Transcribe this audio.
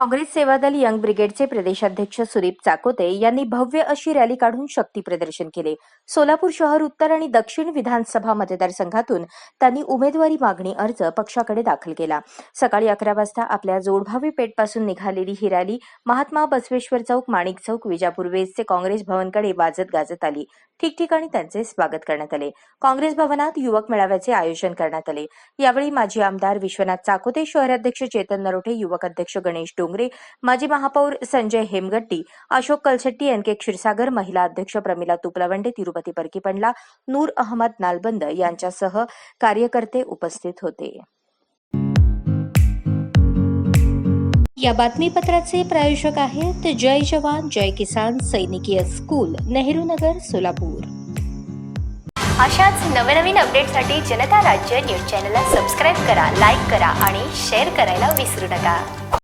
Congress Sevadal young ब्रिगेडचे प्रदेशाध्यक्ष सुदीप चाकोते यांनी भव्य अशी रॅली काढून शक्ती प्रदर्शन केले. सोलापूर शहर उत्तर आणि दक्षिण विधानसभा मतदारसंघातून त्यांनी उमेदवारी मागणी अर्ज पक्षाकडे दाखल केला. सकाळी अकरा वाजता आपल्या जोडभावी पेठपासून निघालेली ही रॅली महात्मा बसवेश्वर चौक माणिक चौक विजापूर वेस्टचे काँग्रेस भवनकडे वाजत गाजत आली. ठिकठिकाणी त्यांचे स्वागत करण्यात आले. काँग्रेस भवनात युवक मेळाव्याचे आयोजन करण्यात आले. यावेळी माजी आमदार विश्वनाथ चाकोते शहराध्यक्ष चेतन नरोठे युवक अध्यक्ष गणेश डोंगरे माजी महापौर संजय हेमगट्टी अशोक कलशेट्टी एन के क्षीरसागर महिला अध्यक्ष प्रमिला तुपलवंडे तिरुपती परकीपंडला नूर अहमद नालबंद यांच्यासह कार्यकर्ते उपस्थित होते. या बातमीपत्राचे प्रायोजक आहेत जय जवान जय किसान सैनिकीय स्कूल नेहरू नगर सोलापूर. अशाच नवनवीन अपडेटसाठी जनता राज्य न्यूज चॅनलला सबस्क्राईब करा लाईक करा आणि शेअर करायला विसरू नका.